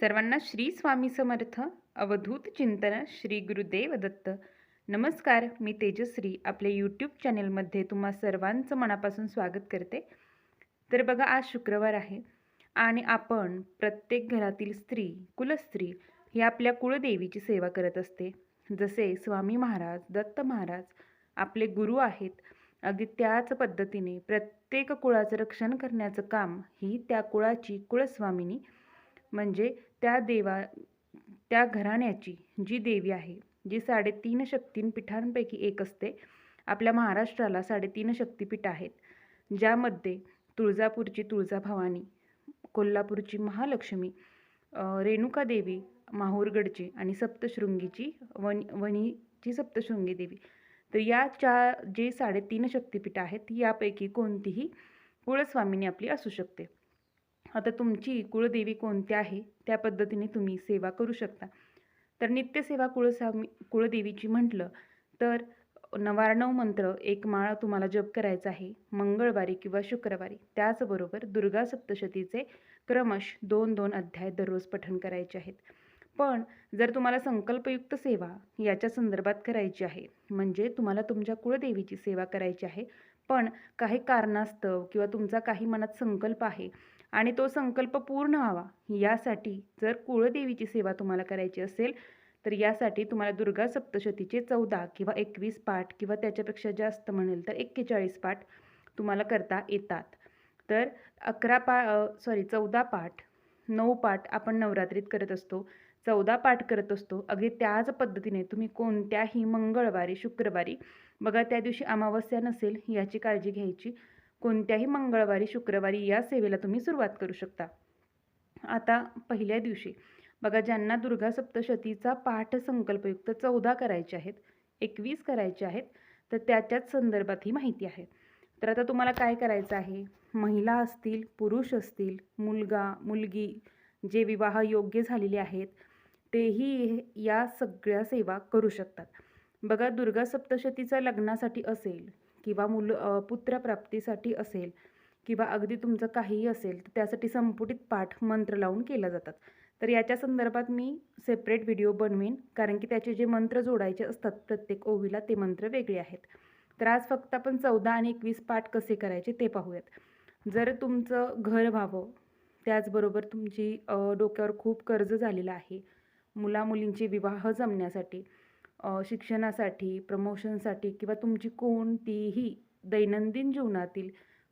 सर्वांना श्री स्वामी समर्थ अवधूत चिंतन श्री गुरुदेव दत्त. नमस्कार मी तेजश्री आपल्या यूट्यूब चॅनेलमध्ये तुम्हा सर्वांचं मनापासून स्वागत करते. तर बघा आज शुक्रवार आहे आणि आपण प्रत्येक घरातील स्त्री कुलस्त्री ही आपल्या कुळदेवीची सेवा करत असते. जसे स्वामी महाराज दत्त महाराज आपले गुरु आहेत अगदी त्याच पद्धतीने प्रत्येक कुळाचं रक्षण करण्याचं काम ही त्या कुळाची कुळस्वामिनी म्हणजे त्या देवा त्या घराण्याची जी देवी आहे जी साडेतीन शक्तीपीठांपैकी एक असते आपल्या महाराष्ट्राला साडेतीन शक्तीपीठ आहेत ज्यामध्ये तुळजापूरची तुळजाभवानी कोल्हापूरची महालक्ष्मी रेणुका देवी माहूरगडची आणि सप्तशृंगीची वणी वणीची सप्तशृंगी देवी. तर या चार जे साडेतीन शक्तीपीठ आहेत यापैकी कोणतीही कुळस्वामिनी आपली असू शकते. आता तुमची कुळदेवी कोणती आहे? त्या पद्धतीने तुम्ही सेवा करू शकता. तर नित्यसेवा कुळस्वामी कुळदेवीची म्हटलं तर नवारणव मंत्र एक माळ तुम्हाला जप करायचा आहे. मंगळवारी किंवा शुक्रवारी. त्याचबरोबर दुर्गा सप्तशतीचे क्रमश दोन दोन अध्याय दररोज पठण करायचे आहेत. पण जर तुम्हाला संकल्पयुक्त सेवा याच्या संदर्भात करायची आहे म्हणजे तुम्हाला तुमच्या कुळदेवीची सेवा करायची आहे पण काही कारणास्तव किंवा तुमचा काही मनात संकल्प आहे आणि तो संकल्प पूर्ण व्हावा. यासाठी जर कुळदेवीची सेवा तुम्हाला करायची असेल तर यासाठी तुम्हाला दुर्गा सप्तशतीचे चौदा किंवा एकवीस पाठ किंवा त्याच्यापेक्षा जास्त म्हणेल तर एक्केचाळीस पाठ तुम्हाला करता येतात. तर अकरा पा सॉरी चौदा पाठ नऊ पाठ आपण नवरात्रीत करत असतो. चौदा पाठ करत असतो. अगदी त्याच पद्धतीने तुम्ही कोणत्याही मंगळवारी शुक्रवारी बघा त्या दिवशी अमावस्या नसेल याची काळजी घ्यायची. कोणत्याही मंगळवारी शुक्रवारी या सेवेला तुम्ही सुरुवात करू शकता. आता पहिल्या दिवशी बघा ज्यांना दुर्गा सप्तशतीचा पाठ संकल्पयुक्त चौदा करायचे आहेत एकवीस करायचे आहेत तर त्याच्याच संदर्भात ही माहिती आहे. तर आता तुम्हाला काय करायचं आहे? महिला असतील पुरुष असतील मुलगा मुलगी जे विवाह योग्य झालेले आहेत तेही या सगळ्या सेवा करू शकतात. बघा दुर्गा सप्तशतीचा लग्नासाठी असेल किंवा मुल पुत्रप्राप्तीसाठी असेल किंवा अगदी तुमचं काहीही असेल तर त्यासाठी संपुटित पाठ मंत्र लावून केला जातात. तर याच्या संदर्भात मी सेपरेट व्हिडिओ बनवेन कारण की त्याचे जे मंत्र जोडायचे असतात प्रत्येक ओवीला ते मंत्र वेगळे आहेत. तर आज फक्त आपण चौदा आणि एकवीस पाठ कसे करायचे ते पाहूयात. जर तुमचं घर व्हावं त्याचबरोबर तुमची डोक्यावर खूप कर्ज झालेलं आहे मुलामुलींचे विवाह जमण्यासाठी शिक्षणासाठी प्रमोशनसाठी किंवा तुमची कोणतीही दैनंदिन जीवनातील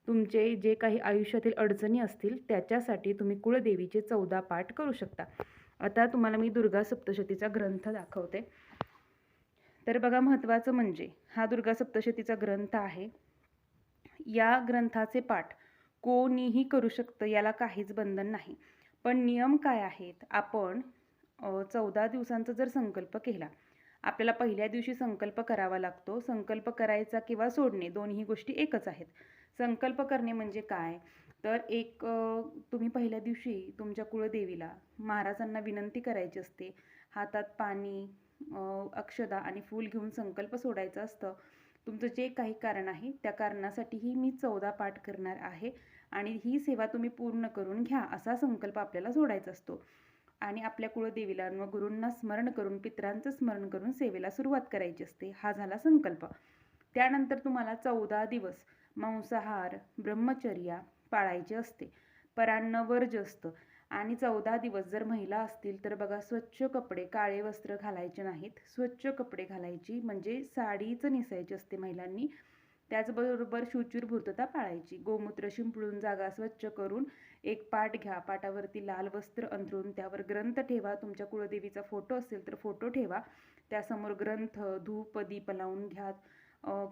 तुमचे जे काही आयुष्यातील अडचणी असतील त्याच्यासाठी तुम्ही कुळदेवीचे चौदा पाठ करू शकता. आता तुम्हाला मी दुर्गा सप्तशतीचा ग्रंथ दाखवते. तर बघा महत्त्वाचं म्हणजे हा दुर्गा सप्तशतीचा ग्रंथ आहे. या ग्रंथाचे पाठ कोणीही करू शकतं याला काहीच बंधन नाही. पण नियम काय आहेत? आपण चौदा दिवसांचा जर संकल्प केला आपल्याला पहिल्या दिवशी संकल्प करावा लागतो. संकल्प करायचा किंवा सोडणे दोन्ही गोष्टी एकच आहेत. संकल्प करणे म्हणजे काय? तर एक तुम्ही पहिल्या दिवशी तुमच्या कुळदेवीला महाराजांना विनंती करायची असते. हातात पाणी अक्षदा आणि फूल घेऊन संकल्प सोडायचं असतं. तुमचं जे काही कारण आहे त्या कारणासाठीही मी चौदा पाठ करणार आहे आणि ही सेवा तुम्ही पूर्ण करून घ्या असा संकल्प आपल्याला सोडायचा असतो. आणि आपल्या कुळदेवीला व गुरूंना स्मरण करून पितरांचं स्मरण करून सेवेला सुरुवात करायची असते. हा झाला संकल्प. त्यानंतर तुम्हाला चौदा दिवस मांसाहार ब्रह्मचर्या पाळायचे असते. परान्न वर्ज असतं. आणि चौदा दिवस जर महिला असतील तर बघा स्वच्छ कपडे काळे वस्त्र घालायचे नाहीत. स्वच्छ कपडे घालायची म्हणजे साडीच नेसायची असते महिलांनी. त्याचबरोबर शुचिरभूतता पाळायची. गोमूत्र शिंपडून जागा स्वच्छ करून एक पाट घ्या. पाटावरती लाल वस्त्र अंथरून त्यावर ग्रंथ ठेवा. तुमच्या कुळदेवीचा फोटो असेल तर फोटो ठेवा. त्यासमोर ग्रंथ धूप दीप लावून घ्या.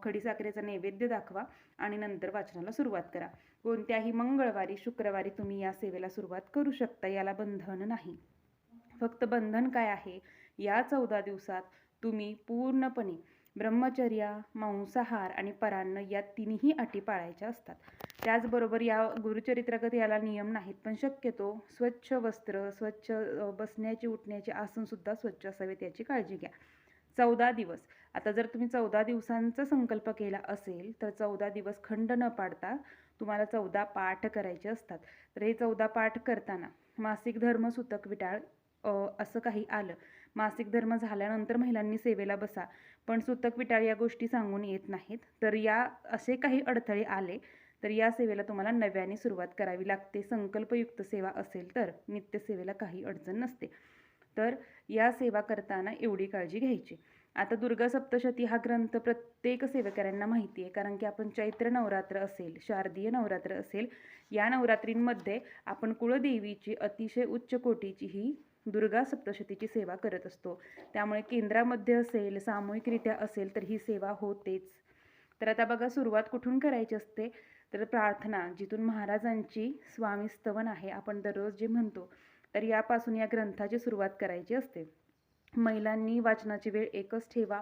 खडीसाखरेचा नैवेद्य दाखवा आणि नंतर वाचनाला सुरुवात करा. कोणत्याही मंगळवारी शुक्रवारी तुम्ही या सेवेला सुरुवात करू शकता. याला बंधन नाही. फक्त बंधन काय आहे? या चौदा दिवसात तुम्ही पूर्णपणे ब्रह्मचर्या मांसाहार आणि परान्न या तिन्ही अटी पाळायच्या असतात. त्याचबरोबर या गुरुचरित्रागत याला नियम नाहीत पण शक्यतो स्वच्छ वस्त्र स्वच्छ बसण्याचे बसण्याची उठण्याचे आसनसुद्धा स्वच्छ असावेत याची काळजी घ्या. चौदा दिवस. आता जर तुम्ही चौदा दिवसांचा संकल्प केला असेल तर चौदा दिवस खंड न पाडता तुम्हाला चौदा पाठ करायचे असतात. तर हे चौदा पाठ करताना मासिक धर्म सुतक विटाळ असं काही आलं. मासिक धर्म झाल्यानंतर महिलांनी सेवेला बसा. पण सुतक विटाळ या गोष्टी सांगून येत नाहीत. तर या असे काही अडथळे आले तर या सेवेला तुम्हाला नव्याने सुरुवात करावी लागते. संकल्पयुक्त सेवा असेल तर नित्यसेवेला काही अडचण नसते. तर या सेवा करताना एवढी काळजी घ्यायची. आता दुर्गा सप्तशती हा ग्रंथ प्रत्येक सेवेकऱ्यांना माहिती आहे. कारण की आपण चैत्र नवरात्र असेल शारदीय नवरात्र असेल या नवरात्रींमध्ये आपण कुळदेवीची अतिशय उच्च कोटीची ही दुर्गा सप्तशतीची सेवा करत असतो. त्यामुळे केंद्रामध्ये असेल सामूहिकरित्या असेल तर ही सेवा होतेच. तर आता बघा सुरुवात कुठून करायची असते? तर प्रार्थना जिथून महाराजांची स्वामी स्तवन आहे आपण दररोज जे म्हणतो तर यापासून या ग्रंथाची सुरुवात करायची असते. महिलांनी वाचनाची वेळ एकच ठेवा.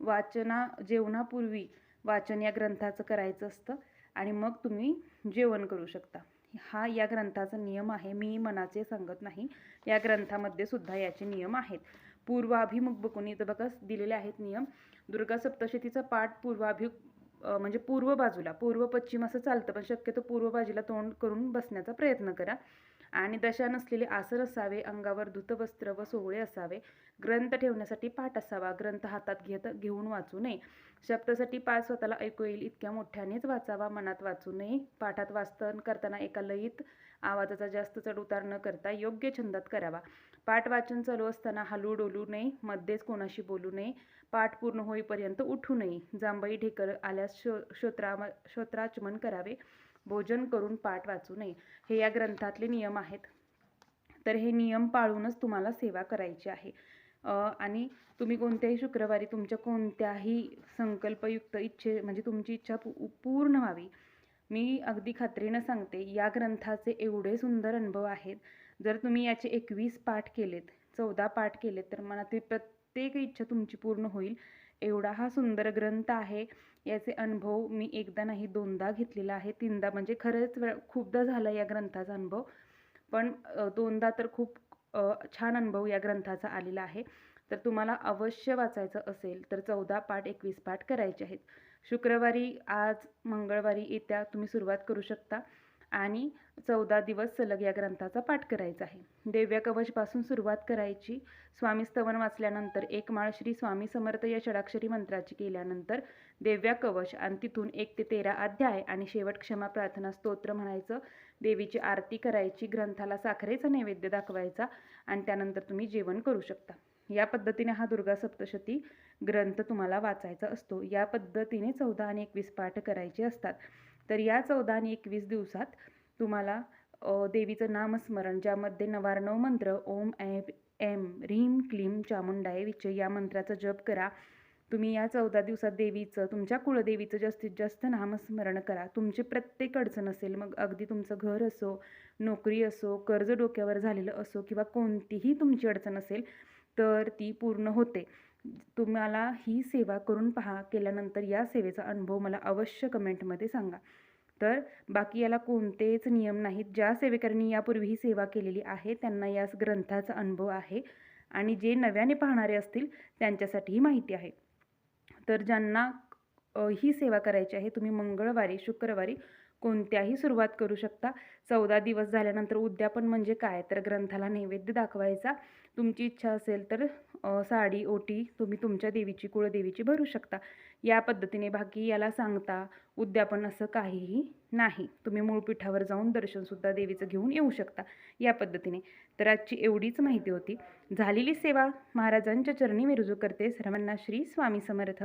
वाचना जेवणापूर्वी वाचन या ग्रंथाचं करायचं असतं आणि मग तुम्ही जेवण करू शकता. हा या ग्रंथाचा नियम आहे. मी मनाचे सांगत नाही. या ग्रंथामध्ये सुद्धा याचे नियम आहेत. पूर्वाभिमुख बकुनी इथं बघा दिलेले आहेत नियम. दुर्गा सप्तशतीचा पाठ पूर्वाभिमुख म्हणजे पूर्व बाजूला पूर्व पश्चिम असं चालतं पण शक्यतो पूर्व बाजूला तोंड करून बसण्याचा प्रयत्न करा. आणि दशा नसलेले आसर असावे अंगावर धुतवस्त्र व सोहळे असावे. ग्रंथ ठेवण्यासाठी पाठ असावा. ग्रंथ हातात घेत घेऊन वाचू नये. शब्दासाठी पाठ स्वतःला ऐकू येईल इतक्या मोठ्यानेच वाचावा मनात वाचू नये. पाठात वाचन करताना एका लयीत आवाजाचा जास्त चढ उतार न करता योग्य छंदात करावा. पाठ वाचन चालू असताना हलू डोलू नये. मध्येच कोणाशी बोलू नये. पाठ पूर्ण होईपर्यंत उठू नये. जांभई ढेकर आल्यास शो श्रोत्रा श्रोत्राचमन करावे. भोजन करून पाठ वाचू नये. हे या ग्रंथातले नियम आहेत. तर हे नियम पाळूनच तुम्हाला सेवा करायची आहे. आणि तुम्ही कोणत्याही शुक्रवारी तुमच्या कोणत्याही संकल्पयुक्त इच्छे म्हणजे तुमची इच्छा पू पूर्ण व्हावी. मी अगदी खात्रीनं सांगते या ग्रंथाचे एवढे सुंदर अनुभव आहेत. जर तुम्ही याचे एकवीस पाठ केलेत चौदा पाठ केलेत तर मनातील प्रत्येक इच्छा तुमची पूर्ण होईल. एवढा हा सुंदर ग्रंथ आहे. याचे अनुभव मी एकदा नाही दोनदा घेतलेला आहे. तीनदा म्हणजे खरंच वेळ खूपदा झाला या ग्रंथाचा अनुभव. पण दोनदा तर खूप छान अनुभव या ग्रंथाचा आलेला आहे. तर तुम्हाला अवश्य वाचायचं असेल तर चौदा पाठ एकवीस पाठ करायचे आहेत. शुक्रवारी आज मंगळवारी येत्या तुम्ही सुरुवात करू शकता. आणि चौदा दिवस सलग या ग्रंथाचा पाठ करायचा आहे. देव्या कवचपासून सुरुवात करायची. स्वामी स्तवन वाचल्यानंतर एक माळ श्री स्वामी समर्थ या षडाक्षरी मंत्राची केल्यानंतर देव्या कवच आणि तिथून एक ते तेरा अध्याय आणि शेवट क्षमा प्रार्थना स्तोत्र म्हणायचं. देवीची आरती करायची ग्रंथाला साखरेचा नैवेद्य दाखवायचा आणि त्यानंतर तुम्ही जेवण करू शकता. या पद्धतीने हा दुर्गा सप्तशती ग्रंथ तुम्हाला वाचायचा असतो. या पद्धतीने चौदा आणि एकवीस पाठ करायचे असतात. तर या चौदा आणि एकवीस दिवसात तुम्हाला देवीचं नामस्मरण ज्यामध्ये नवारणव मंत्र ओम ऐम एम ह्रीम क्लीम चामुंडाय विच या मंत्राचा जप करा. तुम्ही या चौदा दिवसात देवीचं तुमच्या कुळदेवीचं जास्तीत जास्त नामस्मरण करा. तुमची प्रत्येक अडचण असेल मग अगदी तुमचं घर असो नोकरी असो कर्ज डोक्यावर झालेलं असो किंवा कोणतीही तुमची अडचण असेल तर ती पूर्ण होते. तुम्हाला ही सेवा करून पहा. केल्यानंतर या सेवेचा अनुभव मला अवश्य कमेंटमध्ये सांगा. तर बाकी याला कोणतेच नियम नाहीत. ज्या सेवेकरांनी यापूर्वी ही सेवा केलेली आहे त्यांना या ग्रंथाचा अनुभव आहे आणि जे नव्याने पाहणारे असतील त्यांच्यासाठी ही माहिती आहे. तर ज्यांना ही सेवा करायची आहे तुम्ही मंगळवारी शुक्रवारी कोणत्याही सुरुवात करू शकता. चौदा दिवस झाल्यानंतर उद्यापन म्हणजे काय? तर ग्रंथाला नैवेद्य दाखवायचा. तुमची इच्छा असेल तर साडी ओटी तुम्ही तुमच्या देवीची कुळदेवीची भरू शकता. या पद्धतीने बाकी याला सांगता उद्यापन असं काहीही नाही. तुम्ही मूळपीठावर जाऊन दर्शनसुद्धा देवीचं घेऊन येऊ शकता या पद्धतीने. तर आजची एवढीच माहिती होती. झालेली सेवा महाराजांच्या चरणी मी रुजू करते. सर्वांना श्री स्वामी समर्थ.